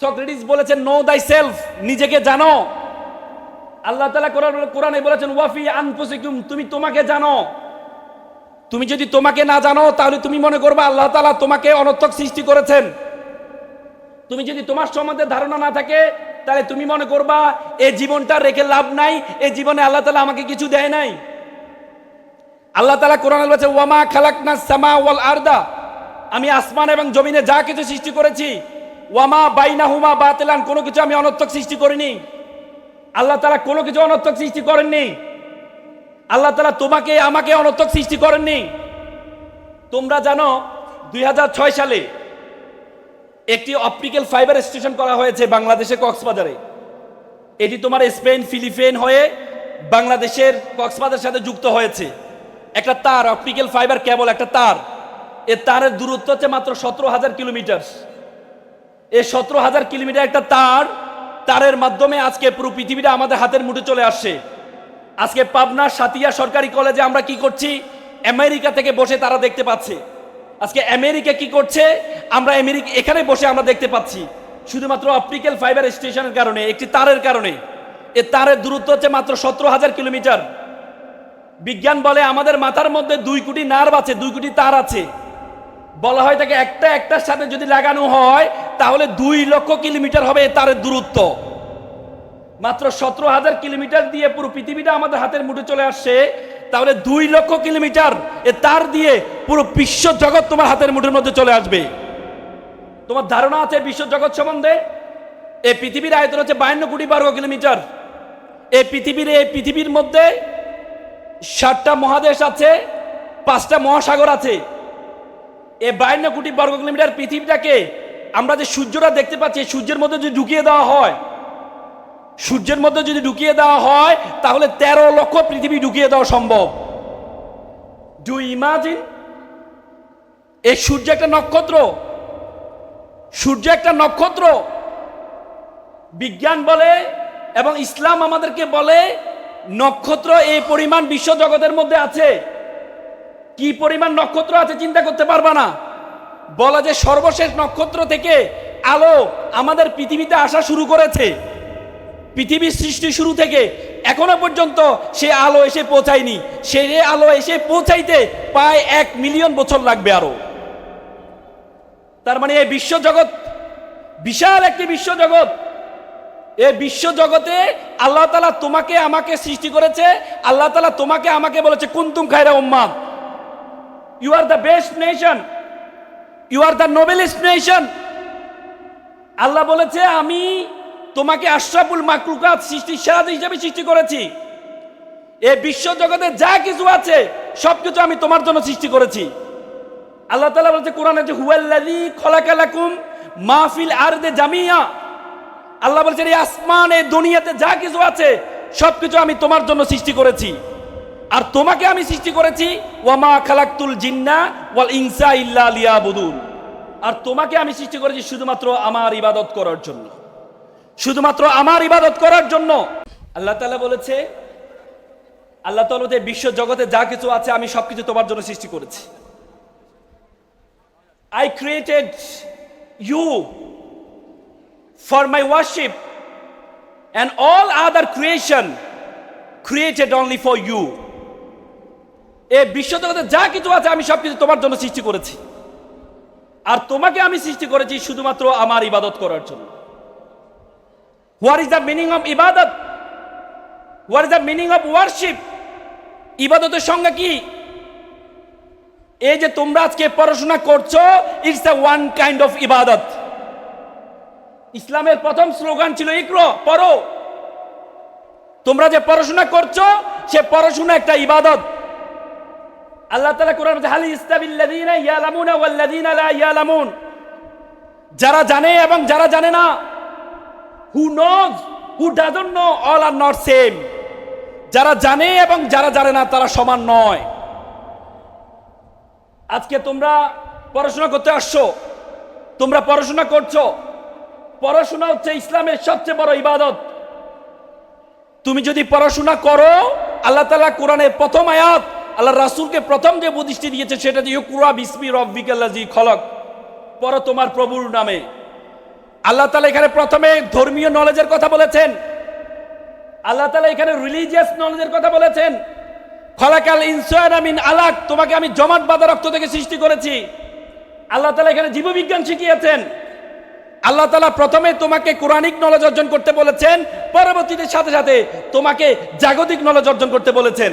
Socrates বলেছেন no দাই self নিজেকে জানো। আল্লাহ তালা কোরআন, কোরআনে বলেছেন, ওয়াফি আনফুসিকুম, তুমি তোমাকে জানো। তুমি যদি তোমাকে না জানো, তাহলে তুমি মনে করবে আল্লাহ তালা তোমাকে অনর্থক সৃষ্টি করেছেন। তুমি যদি তোমার সম্বন্ধে ধারণা না থাকে, তাহলে তুমি মনে করবা এই জীবনটা রেখে লাভ নাই এই জীবনে আল্লাহ তালা আমাকে কিছু দেয় নাই। আল্লাহ তালা কোরআন বলেছে, ওয়ামা খালাকনা সামা ওয়াল আরদা। আমি আসমান এবং জমিনে যা কিছু সৃষ্টি করেছি ওয়ামা বাইনা হুমা বাতিলান, কোনো কিছু আমি অনর্থক সৃষ্টি করিনি। আল্লাহ তালা কোনো কিছু অনর্থক সৃষ্টি করেননি। আল্লাহ তালা তোমাকে, আমাকে অনর্থক সৃষ্টি করেননি। তোমরা জানো, দুই হাজার ছয় সালে একটি অপটিক্যাল ফাইবার স্টেশন করা হয়েছে বাংলাদেশে কক্সবাজারে। এটি তোমার স্পেন, ফিলিপিন হয়ে বাংলাদেশের কক্সবাজারের সাথে যুক্ত হয়েছে। একটা তার, অপটিক্যাল ফাইবার কেবল একটা তার। এ তারের দূরত্ব হচ্ছে মাত্র সতেরো হাজার কিলোমিটার। এই সতেরো হাজার কিলোমিটার একটা তার, তারের মাধ্যমে আজকে পুরো পৃথিবীটা আমাদের হাতের মুঠে চলে আসছে। আজকে পাবনা সাতিয়া সরকারি কলেজে আমরা কি করছি? আমেরিকা থেকে বসে তারা দেখতে পাচ্ছে। আজকে আমেরিকা কি করছে? আমরা আমেরিকা এখানে বসে আমরা দেখতে পাচ্ছি। শুধুমাত্র অপটিক্যাল ফাইবার স্টেশনের কারণে, একটি তারের কারণে। এ তারের দূরত্ব হচ্ছে মাত্র সতেরো হাজার কিলোমিটার। বিজ্ঞান বলে আমাদের মাথার মধ্যে দুই কোটি নার্ভ আছে, দুই কোটি তার আছে। বলা হয় তাকে একটা একটার সাথে যদি লাগানো হয়, তাহলে দুই লক্ষ কিলোমিটার হবে এ তারের দূরত্ব। মাত্র সতেরো হাজার কিলোমিটার দিয়ে পুরো পৃথিবীটা আমাদের হাতের মুঠে চলে আসছে, তাহলে দুই লক্ষ কিলোমিটার এ তার দিয়ে পুরো বিশ্ব জগৎ তোমার হাতের মুঠের মধ্যে চলে আসবে। তোমার ধারণা আছে বিশ্ব জগৎ সম্বন্ধে? এই পৃথিবীর আয়তন হচ্ছে বায়ান্ন কোটি বারো কিলোমিটার। এই পৃথিবীর এই পৃথিবীর মধ্যে ষাটটা মহাদেশ আছে, পাঁচটা মহাসাগর আছে। এই বায়ান্ন কোটি বর্গ কিলোমিটার পৃথিবীটাকে আমরা যে সূর্যটা দেখতে পাচ্ছি সূর্যের মধ্যে যদি ঢুকিয়ে দেওয়া হয়, সূর্যের মধ্যে যদি ঢুকিয়ে দেওয়া হয়, তাহলে তেরো লক্ষ পৃথিবী ঢুকিয়ে দেওয়া সম্ভব। ডু ইমাজিন এই সূর্য একটা নক্ষত্র। সূর্য একটা নক্ষত্র। বিজ্ঞান বলে এবং ইসলাম আমাদেরকে বলে, নক্ষত্র এই পরিমাণ বিশ্ব জগতের মধ্যে আছে। কি পরিমাণ নক্ষত্র আছে চিন্তা করতে পারবা না। বলা যে সর্বশেষ নক্ষত্র থেকে আলো আমাদের পৃথিবীতে আসা শুরু করেছে। পৃথিবীর সৃষ্টি শুরু থেকে এখনও পর্যন্ত সে আলো এসে পৌঁছায়নি। সে আলো এসে পৌঁছাইতে প্রায় এক মিলিয়ন বছর লাগবে আরও। তার মানে এই বিশ্বজগৎ, বিশাল একটি বিশ্বজগৎ। এই বিশ্বজগতে আল্লাহ তালা তোমাকে আমাকে সৃষ্টি করেছে, আল্লাহ তালা তোমাকে আমাকে বলেছে, কুন্তুম খায়রা উম্মাদ। You are the best nation you are the noblest nation আল্লাহ বলেছে, আমি তোমাকে আশরাফুল মাকলুকাত সৃষ্টি সেরা হিসেবে সৃষ্টি করেছি। এই বিশ্ব জগতে যা কিছু আছে সব কিছু আমি তোমার জন্য সৃষ্টি করেছি। আল্লাহ তালা বলছে, কোরআনে যে হুয়াল্লাযী খলাকালাকুম মাহফিল আর দে জামিয়া। আল্লাহ বলছেন, এই আসমান এই দুনিয়াতে যা কিছু আছে সব কিছু আমি তোমার জন্য সৃষ্টি করেছি। আর তোমাকে আমি সৃষ্টি করেছি, ওয়ামা খালাক্তুল জিন্না ওয়াল ইনসা ইল্লা লিয়াবুদুন। আর তোমাকে আমি সৃষ্টি করেছি শুধুমাত্র আমার ইবাদত করার জন্য। শুধুমাত্র আমার ইবাদত করার জন্য। আল্লাহ তালা বলেছে, আল্লাহ বলতে বিশ্ব জগতে যা কিছু আছে আমি সবকিছু তোমার জন্য সৃষ্টি করেছি। I created you for my worship and all other creation created only for you এ বিশ্বজগতে যা কিছু আছে আমি সব কিছু তোমার জন্য সৃষ্টি করেছি। আর তোমাকে আমি সৃষ্টি করেছি শুধুমাত্র আমার ইবাদত করার জন্য। What is the meaning of ইবাদত what is the meaning of worship ইবাদতের সংজ্ঞা কি? এই যে তোমরা আজকে পড়াশোনা করছ it's the one kind of ইবাদত ইসলামের প্রথম স্লোগান ছিল ইকরো, পড়ো। তোমরা যে পড়াশোনা করছ, সে পড়াশোনা একটা ইবাদত। আল্লাহ তাআলা কোরআন হাল ইস্তাবিল্লাযীনা ইয়ালামুনা ওয়াল্লাযীনা লা ইয়ালামুন। যারা জানে এবং যারা জানে না who knows who doesn't know all are not same যারা জানে এবং যারা জানে না, তারা সমান নয়। আজকে তোমরা পড়াশোনা করতে আসছো, তোমরা পড়াশোনা করছ। পড়াশোনা হচ্ছে ইসলামের সবচেয়ে বড় ইবাদত। তুমি যদি পড়াশোনা করো, আল্লাহ তালা কোরআনের প্রথম আয়াত আল্লাহ রাসুলকে প্রথম যে বুদ্ধিষ্টি দিয়েছে সেটা যে ইউকুরা বিসমি রব্বিকাল্লাজি খলক পর তোমার প্রভুর নামে। আল্লাহ তালা এখানে প্রথমে ধর্মীয় নলেজের কথা বলেছেন। আল্লাহ তালা এখানে রিলিজিয়াস নলেজের কথা বলেছেন। খলাকাল ইনসান আমিন আলাক, তোমাকে আমি জমাট বাঁধা রক্ত থেকে সৃষ্টি করেছি। আল্লাহ তালা এখানে জীববিজ্ঞান শিখিয়েছেন। আল্লাহ তালা প্রথমে তোমাকে কোরআনিক নলেজ অর্জন করতে বলেছেন, পরবর্তীতে সাথে সাথে তোমাকে জাগতিক নলেজ অর্জন করতে বলেছেন।